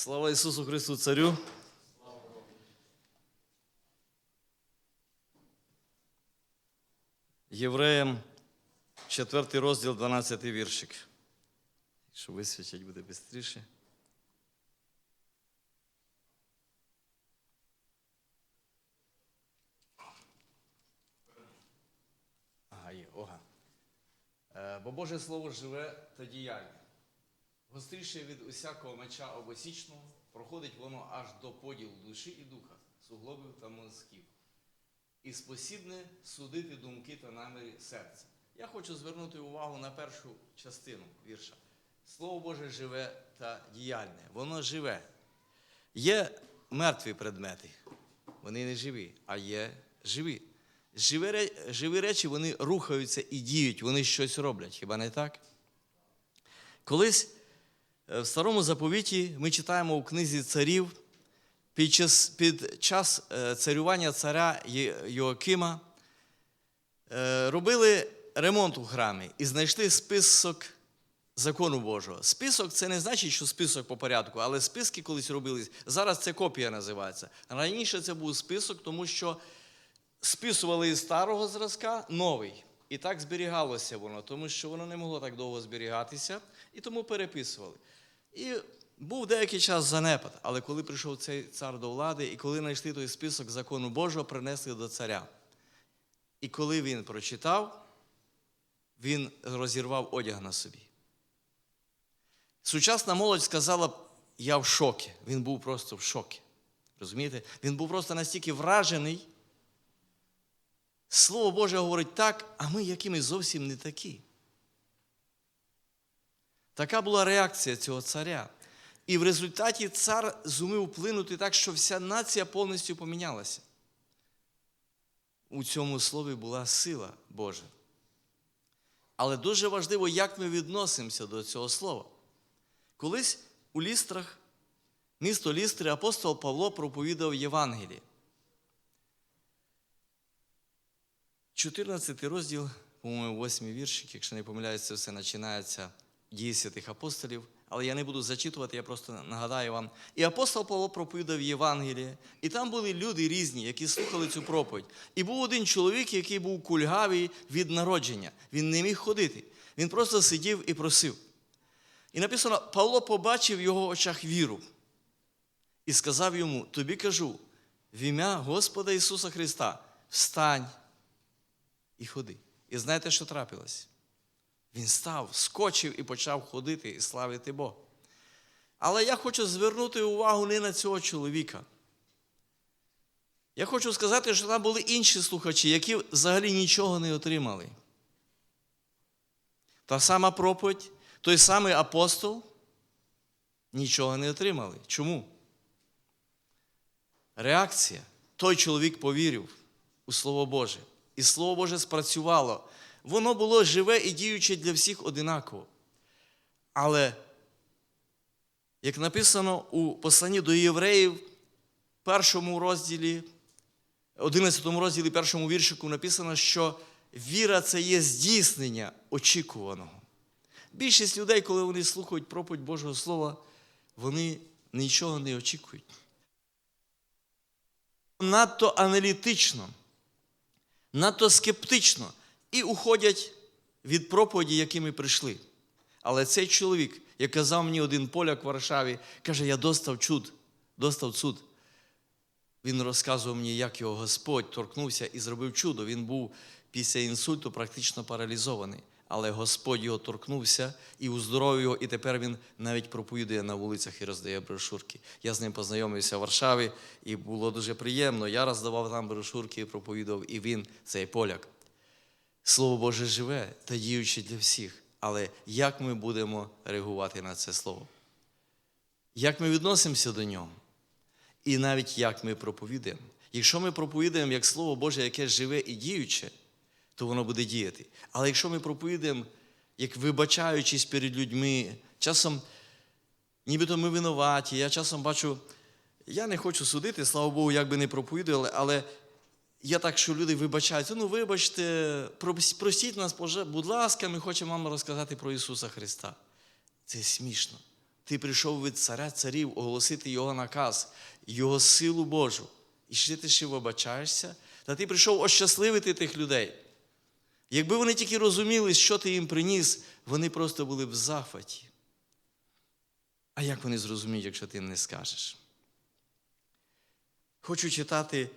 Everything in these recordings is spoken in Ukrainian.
Слава Ісусу Христу Царю. Євреям, 4 розділ, 12 віршик. Якщо висвічать, буде швидше. Ага, є, ога. Е, Бо Боже Слово живе та діяльне. Гостріше від усякого меча обосічного, проходить воно аж до поділу душі і духа, суглобів та мозків, і спосібне судити думки та наміри серця. Я хочу звернути увагу на першу частину вірша. Слово Боже живе та діяльне. Воно живе. Є мертві предмети, вони не живі, а є живі. Живі, живі речі вони рухаються і діють, вони щось роблять, хіба не так? Колись в старому заповіті ми читаємо у книзі царів під час, під час е, царювання царя Йоакима е, робили ремонт у храмі і знайшли список закону Божого. Список це не значить, що список по порядку, але списки колись робились. Зараз це копія називається. Раніше це був список, тому що списували із старого зразка новий. І так зберігалося воно, тому що воно не могло так довго зберігатися, і тому переписували. І був деякий час занепад, але коли прийшов цей цар до влади, і коли знайшли той список закону Божого, принесли до царя. І коли він прочитав, він розірвав одяг на собі. Сучасна молодь сказала, я в шокі. Він був просто в шокі. Розумієте? Він був просто настільки вражений. Слово Боже говорить так, а ми якими зовсім не такі. Така була реакція цього царя. І в результаті цар зумів вплинути так, що вся нація повністю помінялася. У цьому слові була сила Божа. Але дуже важливо, як ми відносимося до цього слова. Колись у лістрах, місто Лістри, апостол Павло проповідав Євангеліє. 14 розділ, по-моєму, 8 віршик, якщо не помиляюся, це все починається дії святих апостолів. Але я не буду зачитувати, я просто нагадаю вам. І апостол Павло проповідав Євангеліє, і там були люди різні, які слухали цю проповідь. І був один чоловік, який був кульгавий від народження. Він не міг ходити. Він просто сидів і просив. І написано: Павло побачив в його очах віру і сказав йому: Тобі кажу, в ім'я Господа Ісуса Христа, встань і ходи. І знаєте, що трапилось? Він став, скочив і почав ходити і славити Бога. Але я хочу звернути увагу не на цього чоловіка. Я хочу сказати, що там були інші слухачі, які взагалі нічого не отримали. Та сама проповідь, той самий апостол нічого не отримали. Чому? Реакція. Той чоловік повірив у Слово Боже. І Слово Боже спрацювало. Воно було живе і діюче для всіх одинаково. Але, як написано у посланні до євреїв, першому розділі, 11 розділі, першому віршику написано, що віра це є здійснення очікуваного. Більшість людей, коли вони слухають проповідь Божого Слова, вони нічого не очікують. Надто аналітично, надто скептично і уходять від проповіді, якими прийшли. Але цей чоловік, як казав мені один поляк в Варшаві, каже: я достав чуд, достав цуд. Він розказував мені, як його Господь торкнувся і зробив чудо. Він був після інсульту практично паралізований. Але Господь його торкнувся і уздоровив його, і тепер він навіть проповідує на вулицях і роздає брошурки. Я з ним познайомився в Варшаві, і було дуже приємно. Я роздавав там брошурки і проповідував, і він, цей поляк. Слово Боже живе та діюче для всіх. Але як ми будемо реагувати на це слово? Як ми відносимося до нього? І навіть як ми проповідуємо. Якщо ми проповідуємо як Слово Боже, яке живе і діюче, то воно буде діяти. Але якщо ми проповідуємо, як вибачаючись перед людьми, часом, нібито ми винуваті, я часом бачу, я не хочу судити, слава Богу, як би не проповідували, але я так, що люди вибачаються, ну вибачте, прос- простіть нас, будь ласка, ми хочемо вам розказати про Ісуса Христа. Це смішно. Ти прийшов від царя царів оголосити його наказ, його силу Божу. І ще ти ще вибачаєшся? Та ти прийшов ощасливити тих людей. Якби вони тільки розуміли, що ти їм приніс, вони просто були в захваті. А як вони зрозуміють, якщо ти не скажеш? Хочу читати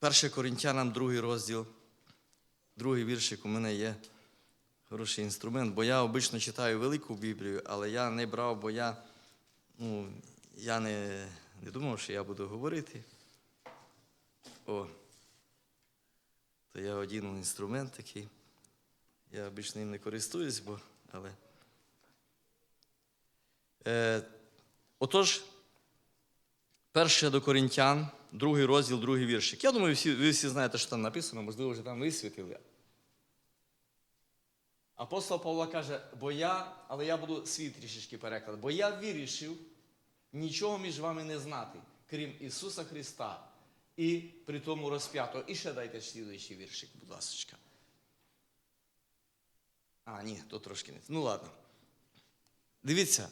1 Коринтянам, другий розділ, другий віршик у мене є хороший інструмент, бо я обично читаю велику Біблію, але я не брав, бо я, ну, я не, не думав, що я буду говорити. О, то я одінув інструмент такий. Я обично ним не користуюсь, бо, але. Е, отож, перше до Коринтян, другий розділ, другий віршик. Я думаю, всі, ви всі знаєте, що там написано, можливо, вже там висвітили. Апостол Павло каже, бо я, але я буду свій трішечки переклад, бо я вирішив нічого між вами не знати, крім Ісуса Христа і при тому розп'ятого. І ще дайте слідуючий віршик, будь ласка. А, ні, то трошки не. Ну ладно. Дивіться,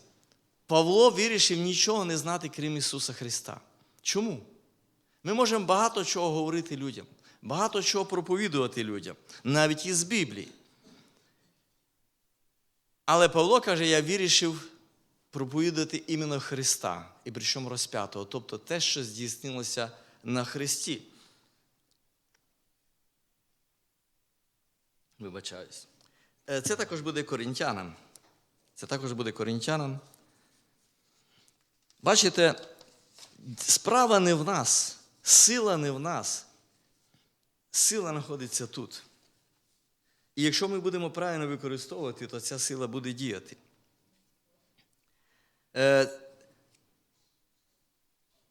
Павло вирішив нічого не знати, крім Ісуса Христа. Чому? Ми можемо багато чого говорити людям, багато чого проповідувати людям, навіть із Біблії. Але Павло каже, я вирішив проповідати іменно Христа, і причому розп'ятого, тобто те, що здійснилося на Христі. Вибачаюсь. Е, Це також буде коринтянам. Це також буде коринтянам. Бачите, справа не в нас, сила не в нас. Сила знаходиться тут. І якщо ми будемо правильно використовувати, то ця сила буде діяти. Е,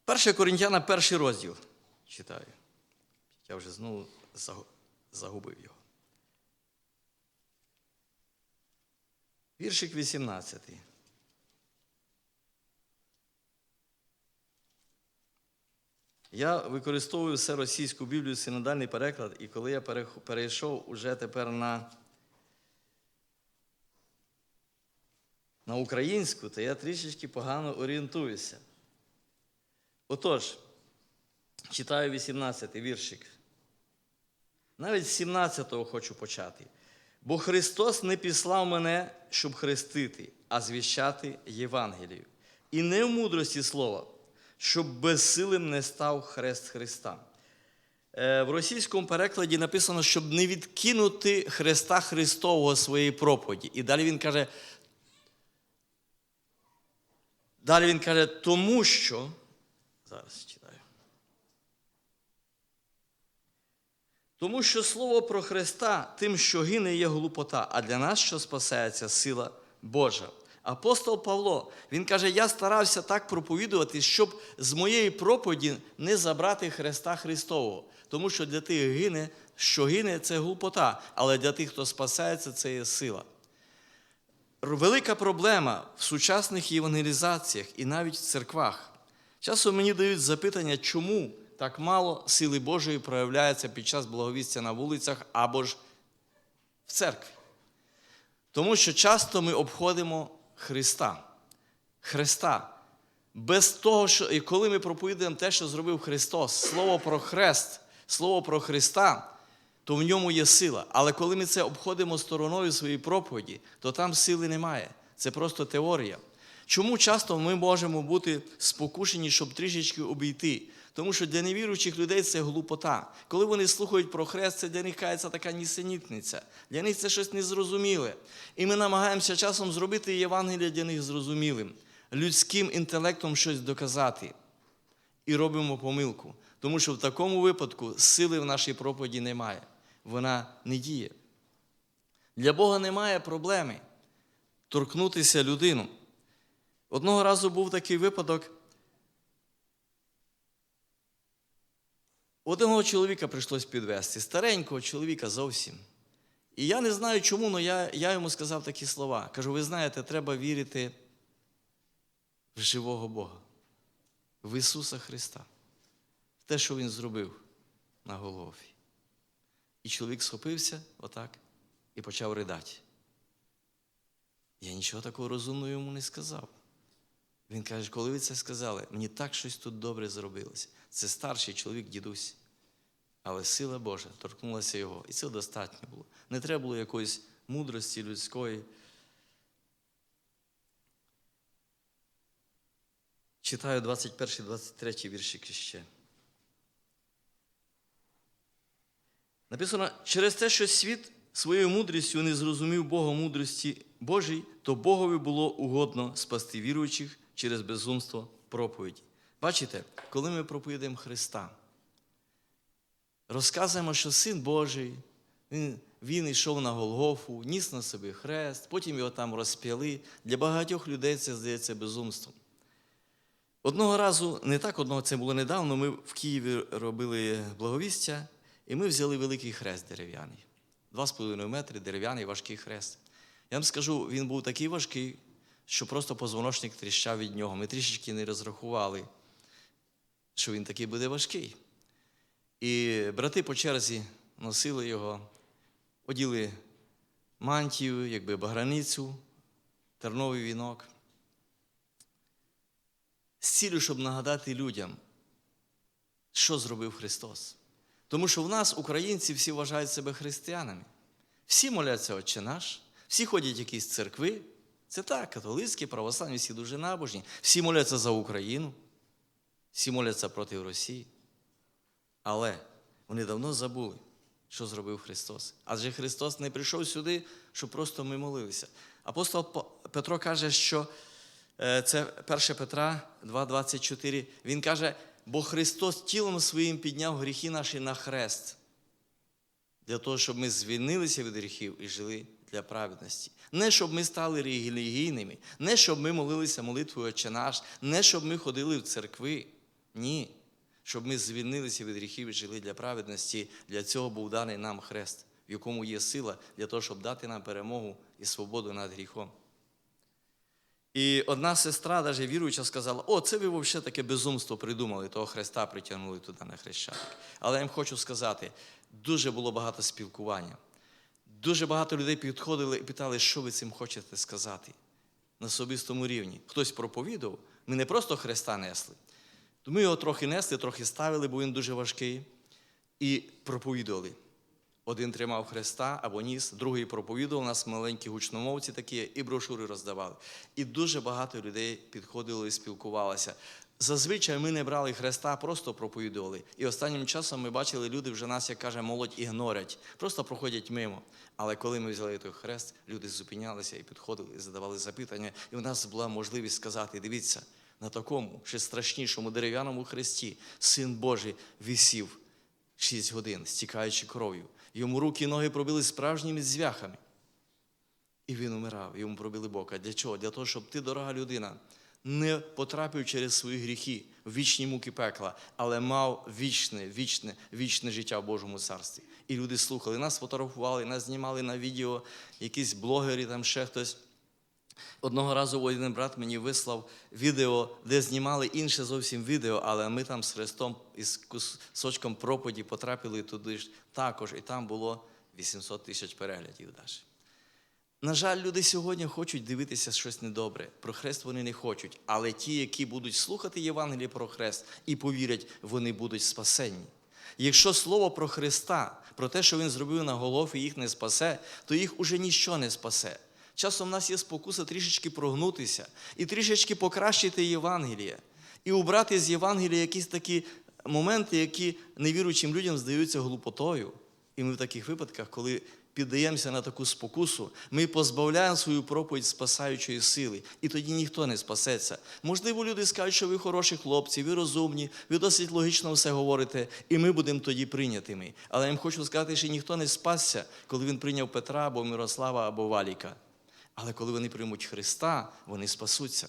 Перше Коринтяна, перший розділ. Читаю. Я вже знову загубив його. Віршик 18. Я використовую все російську Біблію, синодальний переклад, і коли я перейшов уже тепер на, на українську, то я трішечки погано орієнтуюся. Отож, читаю 18 віршик. Навіть з 17-го хочу почати. Бо Христос не післав мене, щоб хрестити, а звіщати Євангелію. І не в мудрості слова, щоб безсилим не став хрест Христа. Е, В російському перекладі написано, щоб не відкинути Христа Христового своєї проповіді. І далі він каже, далі він каже, тому що. Зараз читаю. Тому що слово про Христа тим, що гине, є глупота, а для нас, що спасається, сила Божа. Апостол Павло, він каже, я старався так проповідувати, щоб з моєї проповіді не забрати Христа Христового. Тому що для тих гине, що гине, це глупота, але для тих, хто спасається, це є сила. Велика проблема в сучасних євангелізаціях і навіть в церквах. Часом мені дають запитання, чому так мало сили Божої проявляється під час благовістя на вулицях або ж в церкві. Тому що часто ми обходимо Христа. Христа. Без того, що і коли ми проповідуємо те, що зробив Христос, слово про хрест, слово про Христа, то в ньому є сила. Але коли ми це обходимо стороною своєї проповіді, то там сили немає. Це просто теорія. Чому часто ми можемо бути спокушені, щоб трішечки обійти? Тому що для невіруючих людей це глупота. Коли вони слухають про хрест, це для них кається така нісенітниця. Для них це щось незрозуміле. І ми намагаємося часом зробити Євангелія для них зрозумілим, людським інтелектом щось доказати. І робимо помилку. Тому що в такому випадку сили в нашій проповіді немає. Вона не діє. Для Бога немає проблеми торкнутися людину. Одного разу був такий випадок. Одного чоловіка прийшлось підвести, старенького чоловіка зовсім. І я не знаю чому, але я, я йому сказав такі слова. Кажу, ви знаєте, треба вірити в живого Бога, в Ісуса Христа, в те, що Він зробив на Голгофі. І чоловік схопився отак і почав ридати. Я нічого такого розумного йому не сказав. Він каже, коли ви це сказали, мені так щось тут добре зробилося. Це старший чоловік, дідусь. Але сила Божа торкнулася його, і це достатньо було. Не треба було якоїсь мудрості людської. Читаю 21-23 віршики ще. Написано, через те, що світ своєю мудрістю не зрозумів Бога мудрості Божій, то Богові було угодно спасти віруючих через безумство проповіді. Бачите, коли ми проповідаємо Христа, розказуємо, що Син Божий, він, він йшов на Голгофу, ніс на собі хрест, потім його там розп'яли. Для багатьох людей це здається безумством. Одного разу, не так одного, це було недавно, ми в Києві робили благовістя, і ми взяли великий хрест дерев'яний. Два з половиною метри, дерев'яний важкий хрест. Я вам скажу, він був такий важкий, що просто позвоночник тріщав від нього. Ми трішечки не розрахували, що він такий буде важкий. І брати по черзі носили його, оділи мантію, якби баграницю, терновий вінок. З цілю, щоб нагадати людям, що зробив Христос. Тому що в нас, українці, всі вважають себе християнами. Всі моляться Отче наш, всі ходять в якісь церкви. Це так, католицькі, православні, всі дуже набожні. Всі моляться за Україну, всі моляться проти Росії. Але вони давно забули, що зробив Христос. Адже Христос не прийшов сюди, щоб просто ми молилися. Апостол Петро каже, що е, це 1 Петра 2,24. Він каже, бо Христос тілом своїм підняв гріхи наші на хрест, для того, щоб ми звільнилися від гріхів і жили для праведності. Не щоб ми стали релігійними, не щоб ми молилися молитвою Отче наш, не щоб ми ходили в церкви. Ні. Щоб ми звільнилися від гріхів і жили для праведності. Для цього був даний нам хрест, в якому є сила для того, щоб дати нам перемогу і свободу над гріхом. І одна сестра, навіть віруюча, сказала: О, це ви взагалі таке безумство придумали, того хреста притягнули туди на хрещатик. Але я їм хочу сказати, дуже було багато спілкування. Дуже багато людей підходили і питали, що ви цим хочете сказати на особистому рівні. Хтось проповідував, ми не просто хреста несли. То ми його трохи несли, трохи ставили, бо він дуже важкий, і проповідували. Один тримав хреста або ніс, другий проповідував, у нас маленькі гучномовці такі, і брошури роздавали. І дуже багато людей підходило і спілкувалося. Зазвичай ми не брали хреста, просто проповідували. І останнім часом ми бачили, люди вже нас, як каже, молодь ігнорять, просто проходять мимо. Але коли ми взяли той хрест, люди зупинялися і підходили, і задавали запитання. І в нас була можливість сказати: дивіться, на такому ще страшнішому дерев'яному хресті син Божий висів шість годин, стікаючи кров'ю. Йому руки і ноги пробили справжніми звяхами. І він умирав, йому пробили бока. Для чого? Для того, щоб ти, дорога людина, не потрапив через свої гріхи в вічні муки пекла, але мав вічне, вічне, вічне життя в Божому царстві. І люди слухали, нас фотографували, нас знімали на відео, якісь блогери, там ще хтось. Одного разу один брат мені вислав відео, де знімали інше зовсім відео, але ми там з Христом із кусочком проповіді потрапили туди ж також, і там було 800 тисяч переглядів. Навіть. На жаль, люди сьогодні хочуть дивитися щось недобре. Про хрест вони не хочуть. Але ті, які будуть слухати Євангеліє про хрест і повірять, вони будуть спасенні. Якщо слово про Христа, про те, що Він зробив на Голофі, їх не спасе, то їх уже ніщо не спасе. Часом в нас є спокуса трішечки прогнутися і трішечки покращити Євангеліє, і убрати з Євангелія якісь такі моменти, які невіруючим людям здаються глупотою. І ми в таких випадках, коли піддаємося на таку спокусу, ми позбавляємо свою проповідь спасаючої сили, і тоді ніхто не спасеться. Можливо, люди скажуть, що ви хороші хлопці, ви розумні, ви досить логічно все говорите, і ми будемо тоді прийнятими. Але я їм хочу сказати, що ніхто не спасся, коли він прийняв Петра або Мирослава або Валіка. Але коли вони приймуть Христа, вони спасуться.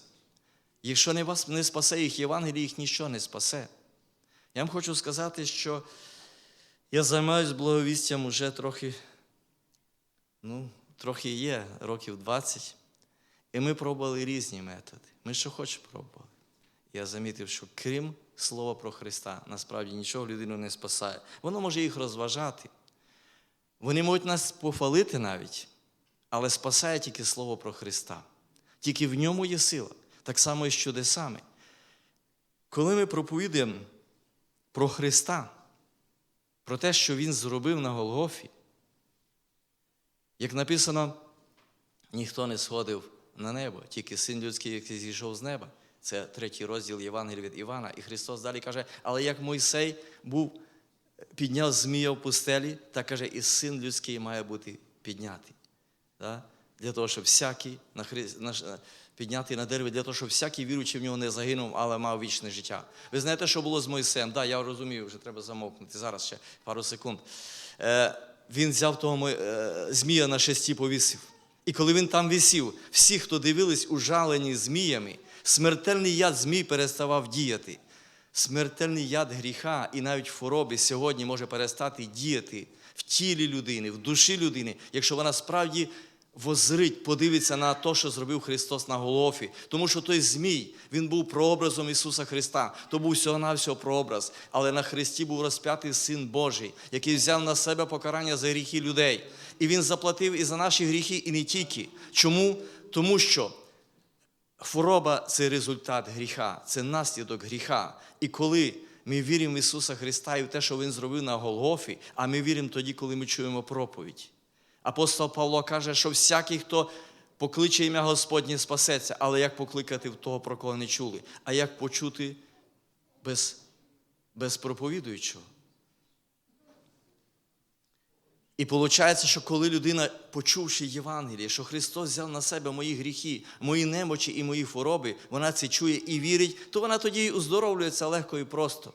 Якщо не вас не спасе їх Євангеліє, їх нічого не спасе. Я вам хочу сказати, що я займаюся благовістям уже трохи, ну, трохи є, років 20. І ми пробували різні методи. Ми що хоч пробували. Я замітив, що крім слова про Христа, насправді нічого людину не спасає. Воно може їх розважати. Вони можуть нас пофалити навіть. Але спасає тільки Слово про Христа. Тільки в ньому є сила. Так само і з чудесами. Коли ми проповідуємо про Христа, про те, що Він зробив на Голгофі, як написано, ніхто не сходив на небо, тільки син людський, який зійшов з неба. Це третій розділ Євангелія від Івана. І Христос далі каже, але як Мойсей був, підняв змія в пустелі, так каже, і син людський має бути піднятий. Да? Для того, щоб всякий на Хри... на... піднятий на дереві, для того, щоб всякий віруючий в нього не загинув, але мав вічне життя. Ви знаєте, що було з Мойсеєм? Да, я розумію, вже треба замовкнути. Зараз ще пару секунд. Е, він взяв того е, змія на шесті повісив. І коли він там висів, всі, хто дивились, ужалені зміями, смертельний яд змій переставав діяти. Смертельний яд гріха і навіть хвороби сьогодні може перестати діяти в тілі людини, в душі людини, якщо вона справді возрить, подивиться на те, що зробив Христос на Голофі. Тому що той змій, він був прообразом Ісуса Христа, то був всього-навсього прообраз. Але на Христі був розп'ятий Син Божий, який взяв на себе покарання за гріхи людей. І Він заплатив і за наші гріхи, і не тільки. Чому? Тому що Хвороба це результат гріха, це наслідок гріха. І коли ми віримо в Ісуса Христа і в те, що Він зробив на Голгофі, а ми віримо тоді, коли ми чуємо проповідь. Апостол Павло каже, що всякий, хто покличе ім'я Господнє, спасеться, але як покликати в того, про кого не чули, а як почути без, без проповідуючого. І виходить, що коли людина, почувши Євангеліє, що Христос взяв на себе мої гріхи, мої немочі і мої хвороби, вона це чує і вірить, то вона тоді й оздоровлюється легко і просто.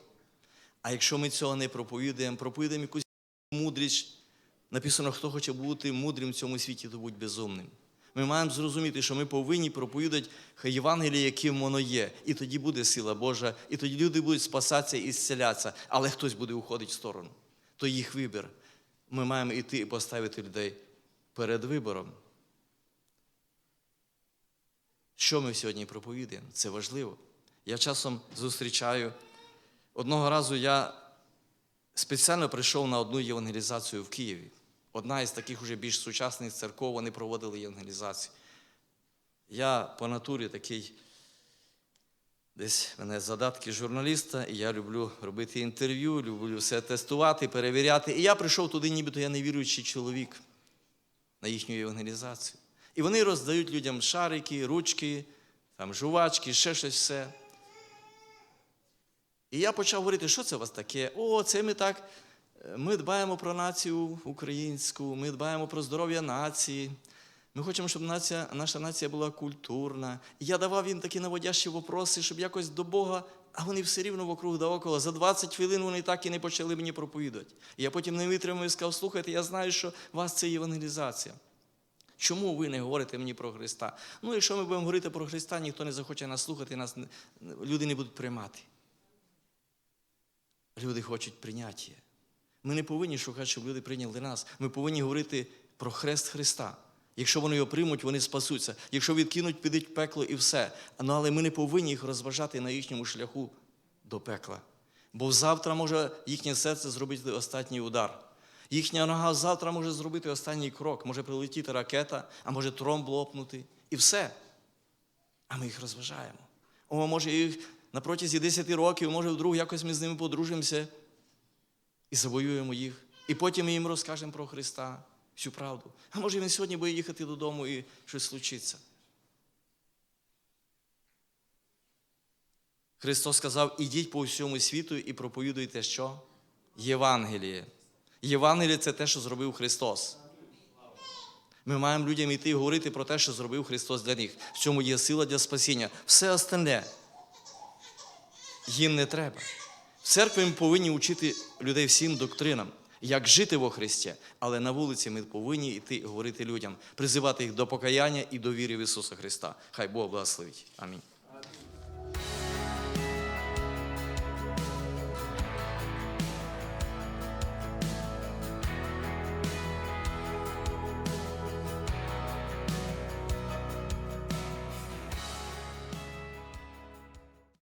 А якщо ми цього не проповідуємо, проповідуємо якусь мудрість, написано, хто хоче бути мудрим в цьому світі, то будь безумним. Ми маємо зрозуміти, що ми повинні проповідати Євангеліє, яким воно є. І тоді буде сила Божа, і тоді люди будуть спасатися і зцілятися, але хтось буде уходити в сторону. То їх вибір. Ми маємо йти і поставити людей перед вибором. Що ми сьогодні проповідуємо? Це важливо. Я часом зустрічаю. Одного разу я спеціально прийшов на одну євангелізацію в Києві. Одна із таких уже більш сучасних церков, вони проводили євангелізацію. Я по натурі такий, десь мене задатки журналіста, і я люблю робити інтерв'ю, люблю все тестувати, перевіряти. І я прийшов туди, нібито я невіруючий чоловік на їхню євангелізацію. І вони роздають людям шарики, ручки, там, жувачки, ще щось все. І я почав говорити, що це у вас таке? О, це ми так. Ми дбаємо про націю українську, ми дбаємо про здоров'я нації. Ми хочемо, щоб нація, наша нація була культурна. Я давав їм такі наводящі вопроси, щоб якось до Бога, а вони все рівно вокруг да около. За 20 хвилин вони так і не почали мені проповідати. Я потім не витримав і сказав, слухайте, я знаю, що вас це євангелізація. Чому ви не говорите мені про Христа? Ну, якщо ми будемо говорити про Христа, ніхто не захоче нас слухати, нас люди не будуть приймати. Люди хочуть прийняття. Ми не повинні шукати, щоб люди прийняли нас. Ми повинні говорити про хрест Христа. Якщо вони його приймуть, вони спасуться. Якщо відкинуть, підуть пекло і все. Ну, але ми не повинні їх розважати на їхньому шляху до пекла. Бо завтра може їхнє серце зробити останній удар. Їхня нога завтра може зробити останній крок, може прилетіти ракета, а може тромб лопнути. І все. А ми їх розважаємо. О, може, їх на протязі 10 років, може, вдруг якось ми з ними подружимося і завоюємо їх. І потім ми їм розкажемо про Христа, всю правду. А може він сьогодні буде їхати додому і щось случиться. Христос сказав: ідіть по всьому світу і проповідуйте що? Євангеліє. Євангеліє це те, що зробив Христос. Ми маємо людям йти і говорити про те, що зробив Христос для них. В цьому є сила для спасіння. Все остальне їм не треба. В церкві ми повинні вчити людей всім доктринам, як жити во Христі, але на вулиці ми повинні йти говорити людям, призивати їх до покаяння і до віри в Ісуса Христа. Хай Бог благословить. Амінь.